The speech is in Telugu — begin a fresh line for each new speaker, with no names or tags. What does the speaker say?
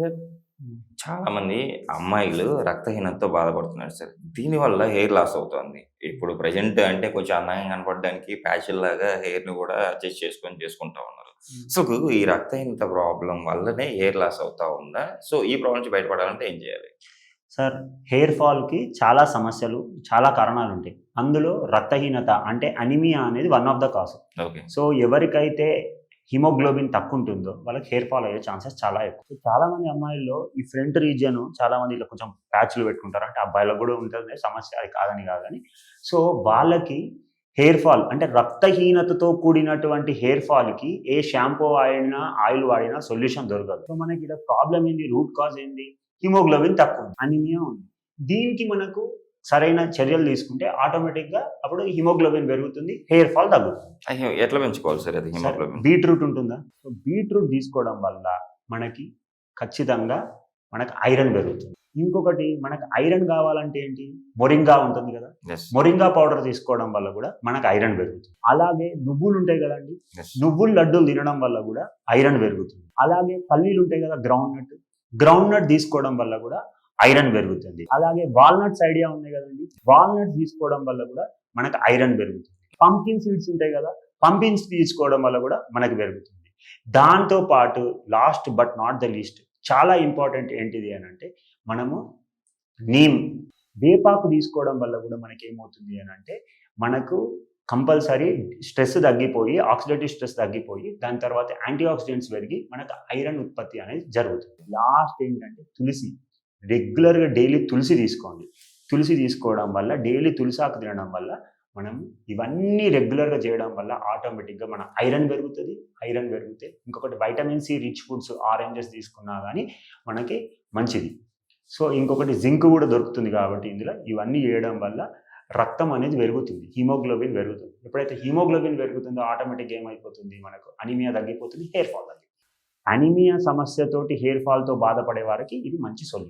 సార్. చాలా మంది అమ్మాయిలు రక్తహీనతతో బాధపడుతున్నారు సార్. దీనివల్ల హెయిర్ లాస్ అవుతుంది. ఇప్పుడు ప్రజెంట్ అంటే కొంచెం అందంగా కనపడడానికి ప్యాచుల్ లాగా హెయిర్ని కూడా అడ్జస్ట్ చేసుకొని చేసుకుంటా ఉన్నారు. సో ఈ రక్తహీనత ప్రాబ్లం వల్లనే హెయిర్ లాస్ అవుతా ఉందా? సో ఈ ప్రాబ్లం నుంచి బయటపడాలంటే ఏం చేయాలి?
సార్ హెయిర్ ఫాల్కి చాలా సమస్యలు చాలా కారణాలు ఉంటాయి అందులో రక్తహీనత అంటే అనిమియా అనేది one of the cause.
Okay.
So ఎవరికైతే హిమోగ్లోబిన్ తక్కువ ఉంటుందో వాళ్ళకి హెయిర్ ఫాల్ అయ్యే ఛాన్సెస్ చాలా ఎక్కువ. చాలా మంది అమ్మాయిల్లో ఈ ఫ్రంట్ రీజియన్ చాలా మంది ఇలా కొంచెం ప్యాచ్లు పెట్టుకుంటారు. అంటే అబ్బాయిలకు కూడా ఉంటుంది సమస్య అది కాదని కాదని సో వాళ్ళకి హెయిర్ ఫాల్ అంటే రక్తహీనతతో కూడినటువంటి హెయిర్ ఫాల్కి ఏ షాంపూ వాడినా ఆయిల్ వాడినా సొల్యూషన్ దొరకదు. సో మనకి ఇక్కడ ప్రాబ్లం ఏంది? రూట్ కాజ్ ఏంది? హిమోగ్లోబిన్ తక్కువ. అనిమియా ఉంది. దీనికి మనకు సరైన చర్యలు తీసుకుంటే ఆటోమేటిక్గా అప్పుడు హిమోగ్లోబిన్ పెరుగుతుంది హెయిర్ ఫాల్ తగ్గుతుంది.
ఎట్లా పెంచుకోవాలి సార్ అది హిమోగ్లోబిన్?
బీట్రూట్ ఉంటుందా? సో బీట్రూట్ తీసుకోవడం వల్ల మనకి ఖచ్చితంగా మనకు ఐరన్ పెరుగుతుంది. ఇంకొకటి మనకు ఐరన్ కావాలంటే ఏంటి? మొరింగా ఉంటుంది కదా. మొరింగా పౌడర్ తీసుకోవడం వల్ల కూడా మనకు ఐరన్ పెరుగుతుంది. అలాగే నువ్వులు ఉంటాయి కదండి. నువ్వులు లడ్డూలు తినడం వల్ల కూడా ఐరన్ పెరుగుతుంది. అలాగే పల్లీలు ఉంటాయి కదా గ్రౌండ్ నట్ గ్రౌండ్ నట్ తీసుకోవడం వల్ల కూడా ఐరన్ పెరుగుతుంది. అలాగే వాల్నట్స్ ఐడియా ఉన్నాయి కదండి. వాల్నట్స్ తీసుకోవడం వల్ల కూడా మనకు ఐరన్ పెరుగుతుంది. పంకిన్ సీడ్స్ ఉంటాయి కదా పంపిన్స్ తీసుకోవడం వల్ల కూడా మనకు పెరుగుతుంది. దాంతో పాటు last but not the least చాలా ఇంపార్టెంట్ ఏంటిది అని అంటే మనము నీమ్ వేపాకు తీసుకోవడం వల్ల కూడా మనకి ఏమవుతుంది అని అంటే మనకు కంపల్సరీ స్ట్రెస్ తగ్గిపోయి ఆక్సిడేటివ్ స్ట్రెస్ తగ్గిపోయి దాని తర్వాత యాంటీ ఆక్సిడెంట్స్ పెరిగి మనకు ఐరన్ ఉత్పత్తి అనేది జరుగుతుంది. లాస్ట్ ఏంటంటే తులసి. రెగ్యులర్గా డైలీ తులసి తీసుకోండి. తులసి తీసుకోవడం వల్ల డైలీ తులసాకు తినడం వల్ల మనం ఇవన్నీ రెగ్యులర్గా చేయడం వల్ల ఆటోమేటిక్గా మన ఐరన్ పెరుగుతుంది. ఐరన్ పెరిగితే ఇంకొకటి vitamin C rich foods oranges తీసుకున్నా కానీ మనకి మంచిది. సో ఇంకొకటి జింక్ కూడా దొరుకుతుంది కాబట్టి ఇందులో ఇవన్నీ చేయడం వల్ల రక్తం అనేది పెరుగుతుంది. హీమోగ్లోబిన్ పెరుగుతుంది. ఎప్పుడైతే హీమోగ్లోబిన్ పెరుగుతుందో ఆటోమేటిక్గా ఏమైపోతుంది మనకు? అనిమియా తగ్గిపోతుంది హెయిర్ ఫాల్ తగ్గిపోతుంది. అనిమియా సమస్యతోటి హెయిర్ ఫాల్తో బాధపడే వారికి ఇది మంచి సొల్యూషన్.